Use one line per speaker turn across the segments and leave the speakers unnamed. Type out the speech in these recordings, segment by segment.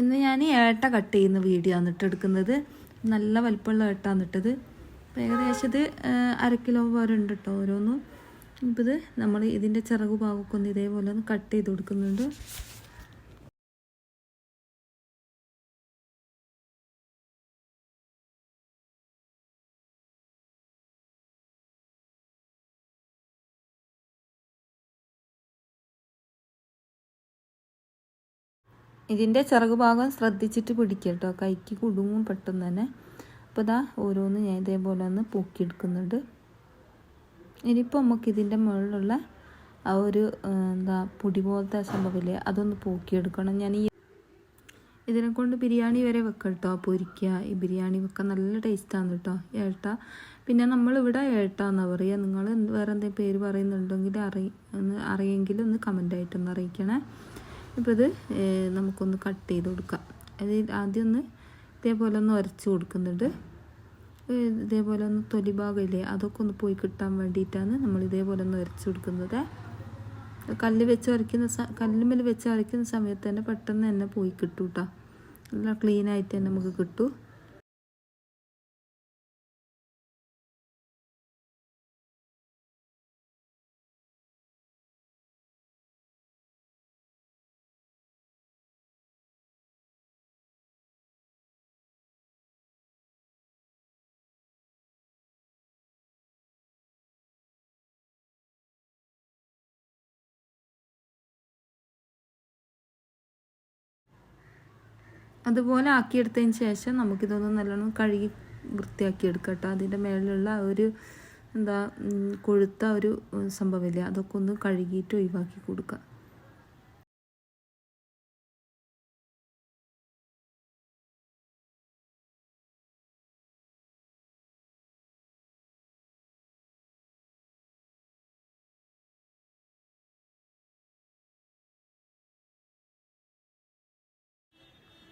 ഇന്ന് ഞാൻ ഏട്ട കട്ട് ചെയ്യുന്ന വീഡിയോ ആണ് ഇട്ട് എടുക്കുന്നത് നല്ല വലിപ്പമുള്ള ഏട്ടാണ് ഇട്ടത്. ഏകദേശം ഇത് അര കിലോ വരെ ഉണ്ട് കേട്ടോ ഓരോന്നും. ഇപ്പോൾ ഇത് നമ്മൾ ഇതിന്റെ ചിറകു ഭാഗമൊക്കെ ഒന്ന് ഇതേപോലെ ഒന്ന് കട്ട് ചെയ്ത് കൊടുക്കുന്നുണ്ട്. ഇതിന്റെ ചിറകു ഭാഗം ശ്രദ്ധിച്ചിട്ട് പിടിക്കട്ടോ. കേട്ടോ കൈക്ക് കുടുങ്ങും പെട്ടെന്ന് തന്നെ. അപ്പോൾ ഇതാ ഓരോന്ന് ഞാൻ ഇതേപോലെ ഒന്ന് പൊക്കിയെടുക്കുന്നുണ്ട്. ഇനിയിപ്പോൾ നമുക്ക് ഇതിന്റെ മുകളിലുള്ള ആ ഒരു എന്താ പൊടി പോലത്തെ സംഭവമില്ലേ അതൊന്ന് പൂക്കിയെടുക്കണം. ഞാൻ ഈ ഇതിനെ കൊണ്ട് ബിരിയാണി വരെ വെക്കാം കേട്ടോ പൊരിക്കുക ഈ ബിരിയാണി വെക്കാൻ നല്ല ടേസ്റ്റാണ് കേട്ടോ ഏട്ട പിന്നെ നമ്മളിവിടെ ഏട്ട എന്നാ പറയുക നിങ്ങൾ വേറെ എന്തെങ്കിലും പേര് പറയുന്നുണ്ടെങ്കിൽ അറി അറിയെങ്കിൽ ഒന്ന് കമന്റായിട്ടൊന്ന് അറിയിക്കണേ. ഇപ്പോൾ ഇത് നമുക്കൊന്ന് കട്ട് ചെയ്ത് കൊടുക്കാം. അത് ആദ്യം ഒന്ന് ഇതേപോലെ ഒന്ന് ഉരച്ച് കൊടുക്കുന്നുണ്ട്. ഇതേപോലെ ഒന്ന് തൊലി ഭാഗമില്ലേ അതൊക്കെ ഒന്ന് പോയി കിട്ടാൻ വേണ്ടിയിട്ടാണ് നമ്മൾ ഇതേപോലെ ഒന്ന് ഉരച്ച് കൊടുക്കുന്നത്. കല്ല് വെച്ച് വരയ്ക്കുന്ന സ കല്ലുമ്മൽ വെച്ച് വരയ്ക്കുന്ന സമയത്ത് തന്നെ പെട്ടെന്ന് തന്നെ പോയി കിട്ടും കേട്ടോ നല്ല ക്ലീനായിട്ട് തന്നെ നമുക്ക് കിട്ടും. അതുപോലെ ആക്കിയെടുത്തതിന് ശേഷം നമുക്കിതൊന്ന് നല്ലോണം കഴുകി വൃത്തിയാക്കി എടുക്കട്ടോ കേട്ടോ അതിന്റെ മേളിലുള്ള ഒരു എന്താ കൊഴുത്ത ഒരു സംഭവമില്ലേ? അതൊക്കെ ഒന്ന് കഴുകിയിട്ട് ഒഴിവാക്കി കൊടുക്കുക.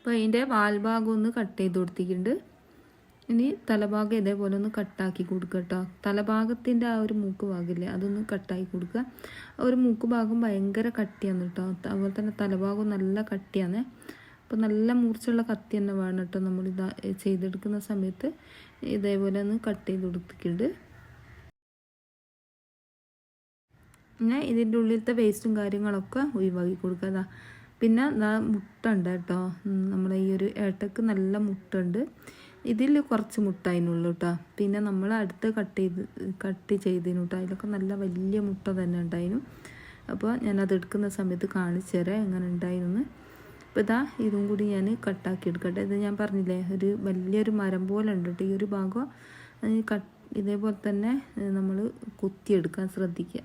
അപ്പോൾ അതിന്റെ വാൽഭാഗം ഒന്ന് കട്ട് ചെയ്ത് കൊടുത്തിട്ടുണ്ട്. ഇനി തലഭാഗം ഇതേപോലെ ഒന്ന് കട്ടാക്കി കൊടുക്കുക കേട്ടോ തലഭാഗത്തിന്റെ ആ ഒരു മൂക്ക് ഭാഗമില്ലേ അതൊന്ന് കട്ടാക്കി കൊടുക്കുക. ഒരു മൂക്ക് ഭാഗം ഭയങ്കര കട്ടിയാണ് കേട്ടോ അതുപോലെ തന്നെ തലഭാഗം നല്ല കട്ടിയാണ്. അപ്പോൾ നല്ല മൂർച്ചയുള്ള കത്തി തന്നെ വേണം കേട്ടോ നമ്മൾ ഇതാ ചെയ്തെടുക്കുന്ന സമയത്ത്. ഇതേപോലെ ഒന്ന് കട്ട് ചെയ്ത് കൊടുത്തിട്ടുണ്ട്. പിന്നെ ഇതിന്റെ ഉള്ളിലത്തെ വേസ്റ്റും കാര്യങ്ങളൊക്കെ ഒഴിവാക്കി കൊടുക്കുക പിന്നെ മുട്ടുണ്ട് കേട്ടോ. നമ്മളെ ഈ ഒരു ഏട്ടക്ക് നല്ല മുട്ട ഉണ്ട് ഇതിൽ കുറച്ച് മുട്ട അതിനുള്ളൂ കേട്ടോ. പിന്നെ നമ്മൾ അടുത്ത് കട്ട് ചെയ്ത് കട്ട് ചെയ്തതിനു കേട്ടോ. അതിലൊക്കെ നല്ല വലിയ മുട്ട തന്നെ ഉണ്ടായിരുന്നു. അപ്പോൾ ഞാനത് എടുക്കുന്ന സമയത്ത് കാണിച്ചു തരാം എങ്ങനെ ഉണ്ടായിരുന്നു. അപ്പോൾ ഇതാ ഇതും കൂടി ഞാൻ കട്ടാക്കി എടുക്കട്ടെ. ഇത് ഞാൻ പറഞ്ഞില്ലേ ഒരു വലിയൊരു മരം പോലെ ഉണ്ട് കേട്ടോ. ഈ ഒരു ഭാഗം കട്ട് ഇതേപോലെ തന്നെ നമ്മൾ കുത്തിയെടുക്കാൻ ശ്രദ്ധിക്കുക.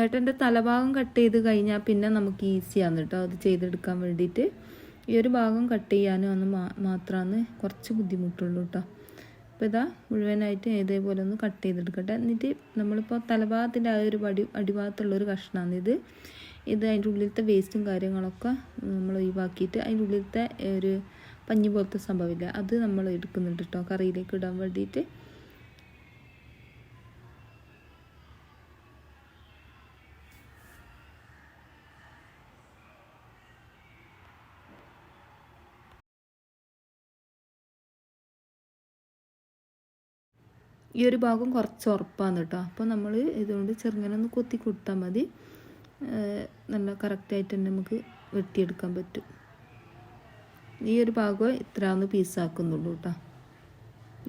ഏട്ടന്റെ തലഭാഗം കട്ട് ചെയ്ത് കഴിഞ്ഞാൽ പിന്നെ നമുക്ക് ഈസിയാണ് കേട്ടോ അത് ചെയ്തെടുക്കാൻ വേണ്ടിയിട്ട് ഈ ഒരു ഭാഗം കട്ട് ചെയ്യാനും ഒന്ന് മാത്രമാണ് കുറച്ച് ബുദ്ധിമുട്ടുള്ളൂ കേട്ടോ അപ്പോൾ ഇതാ മുഴുവനായിട്ട് ഇതേപോലെ ഒന്ന് കട്ട് ചെയ്തെടുക്കട്ടെ. എന്നിട്ട് നമ്മളിപ്പോൾ തലഭാഗത്തിന്റെ ആ ഒരു അടി അടിഭാഗത്തുള്ള ഒരു കഷ്ണമാണ് ഇത്. ഇത് അതിന്റെ ഉള്ളിലത്തെ വേസ്റ്റും കാര്യങ്ങളൊക്കെ നമ്മൾ ഒഴിവാക്കിയിട്ട് അതിന്റെ ഉള്ളിലത്തെ ഒരു പഞ്ഞി പോലത്തെ സംഭവമില്ല. അത് നമ്മൾ എടുക്കുന്നുണ്ട് കേട്ടോ കറിയിലേക്ക് ഇടാൻ വേണ്ടിയിട്ട്. ഈ ഒരു ഭാഗം കുറച്ച് ഉറപ്പാണ് കേട്ടോ. അപ്പോൾ നമ്മൾ ഇതുകൊണ്ട് ചെറുങ്ങനെ ഒന്ന് കൊത്തി കൊടുത്താൽ മതി. നല്ല കറക്റ്റായിട്ട് തന്നെ നമുക്ക് വെട്ടിയെടുക്കാൻ പറ്റും. ഈ ഒരു ഭാഗം ഇത്രയാന്ന് പീസാക്കുന്നുള്ളൂ കേട്ടോ.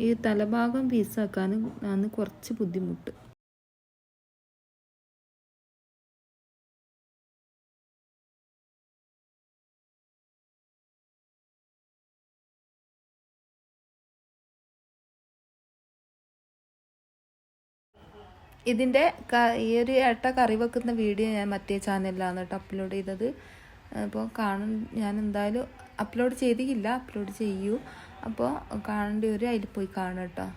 ഈ തലഭാഗം പീസാക്കാൻ ആണ് കുറച്ച് ബുദ്ധിമുട്ട്. ഇതിന്റെ ഈ ഒരു ഏട്ട കറി വെക്കുന്ന വീഡിയോ ഞാൻ മറ്റേ ചാനലിലാണ് കേട്ടോ അപ്ലോഡ് ചെയ്തത്. അപ്പോൾ കാണാൻ ഞാൻ എന്തായാലും അപ്ലോഡ് ചെയ്തില്ല അപ്ലോഡ് ചെയ്യൂ. അപ്പോൾ കാണേണ്ടി വരും അതിൽ പോയി കാണാം കേട്ടോ.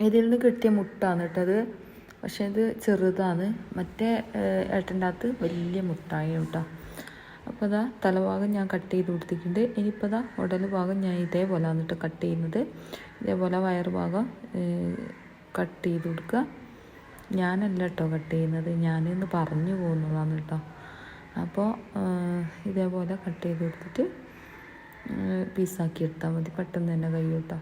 ഇതിൽ നിന്ന് കിട്ടിയ മുട്ടാണ് കേട്ടത് പക്ഷേ ഇത് ചെറുതാണ്. മറ്റേ ഏട്ടന്റെ അകത്ത് വലിയ മുട്ടായി കേട്ടോ. അപ്പോൾ അതാ തലഭാഗം ഞാൻ കട്ട് ചെയ്ത് കൊടുത്തിട്ടുണ്ട്. ഇനിയിപ്പോൾ അതാ ഉടൽ ഭാഗം ഞാൻ ഇതേപോലെ വന്നിട്ട് കട്ട് ചെയ്യുന്നത്. ഇതേപോലെ വയർ ഭാഗം കട്ട് ചെയ്ത് കൊടുക്കുക. ഞാനല്ല കേട്ടോ കട്ട് ചെയ്യുന്നത്. ഞാനിന്ന് പറഞ്ഞു പോകുന്നതാണ് കേട്ടോ. അപ്പോൾ ഇതേപോലെ കട്ട് ചെയ്ത് കൊടുത്തിട്ട് പീസാക്കി എടുത്താൽ മതി. പെട്ടെന്ന് തന്നെ കഴിയും കേട്ടോ.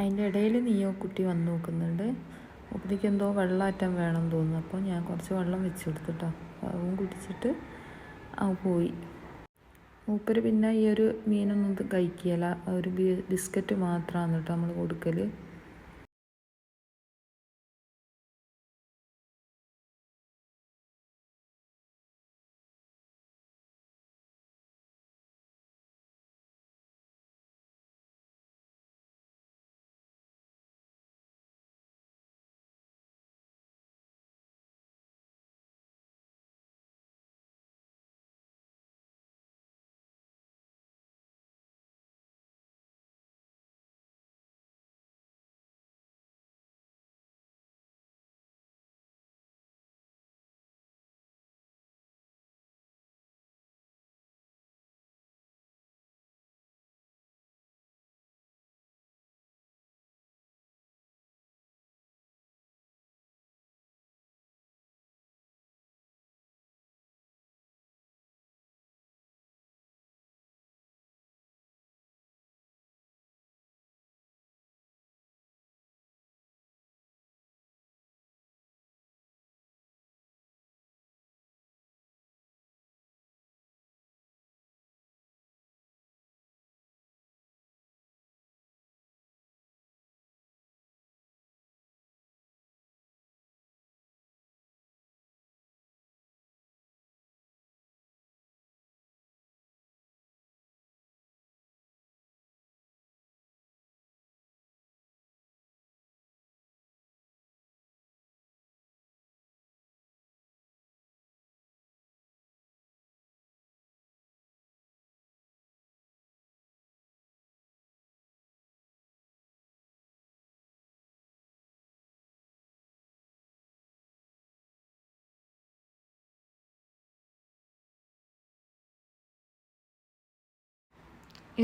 അതിന്റെ ഇടയിൽ നീയോ കുട്ടി വന്ന് നോക്കുന്നുണ്ട്. ഒപ്പിക്ക് എന്തോ വെള്ളമാറ്റം വേണം തോന്നുന്നു. അപ്പോൾ ഞാൻ കുറച്ച് വെള്ളം വെച്ച് കൊടുത്തിട്ടോ. അതും കുടിച്ചിട്ട് അവ പോയി. മൂപ്പര് പിന്നെ ഈ ഒരു മീനൊന്നും കഴിക്കുകയില്ല. ഒരു ബിസ്ക്കറ്റ് മാത്രമാണ് കേട്ടോ നമ്മൾ കൊടുക്കൽ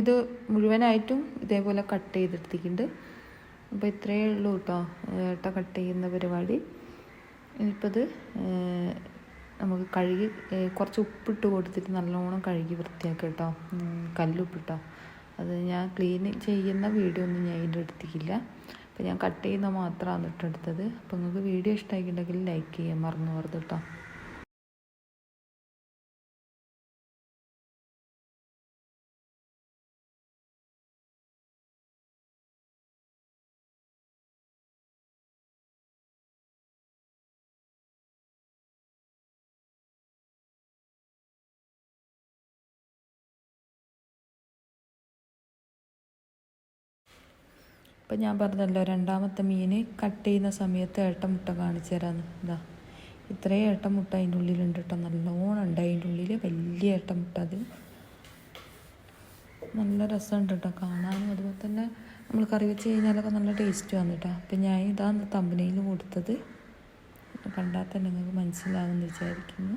ഇത് മുഴുവനായിട്ടും ഇതേപോലെ കട്ട് ചെയ്തെടുത്തിട്ടുണ്ട്. അപ്പോൾ ഇത്രയേ ഉള്ളൂ കേട്ടോ ഏട്ട കട്ട് ചെയ്യുന്ന പരിപാടി. ഇനിയിപ്പോൾ ഇത് നമുക്ക് കഴുകി കുറച്ച് ഉപ്പിട്ട് കൊടുത്തിട്ട് നല്ലോണം കഴുകി വൃത്തിയാക്കി കേട്ടോ കല്ലുപ്പിട്ടോ. അത് ഞാൻ ക്ലീൻ ചെയ്യുന്ന വീഡിയോ ഒന്നും ഞാൻ ഇതിന്റെ എടുത്തിക്കില്ല അപ്പോൾ ഞാൻ കട്ട് ചെയ്യുന്ന മാത്രമാണ് ഇട്ടെടുത്തത് അപ്പോൾ നിങ്ങൾക്ക് വീഡിയോ ഇഷ്ടമായിട്ടുണ്ടെങ്കിൽ ലൈക്ക് ചെയ്യാൻ മറന്നു പോകരുത് കേട്ടോ ഇപ്പം ഞാൻ പറഞ്ഞല്ലോ രണ്ടാമത്തെ മീൻ കട്ട് ചെയ്യുന്ന സമയത്ത് ഏട്ടമുട്ട കാണിച്ചു തരാമെന്ന് ഇതാ ഇത്രയും ഏട്ടമുട്ട അതിന്റെ ഉള്ളിലുണ്ട് കേട്ടോ. നല്ലോണം ഉണ്ട്. അതിന്റെ ഉള്ളിൽ വലിയ ഏട്ടമുട്ട അത്. നല്ല രസമുണ്ട് കേട്ടോ. കാണാനും അതുപോലെ തന്നെ നമ്മൾ കറി വെച്ച് കഴിഞ്ഞാലൊക്കെ നല്ല ടേസ്റ്റ് വന്നു കേട്ടോ. അപ്പം ഞാൻ ഇതാണ് തമ്പനയിൽ കൊടുത്തത്. കണ്ടാൽ തന്നെ നിങ്ങൾക്ക് മനസ്സിലാകുമെന്ന് വിചാരിക്കുന്നു.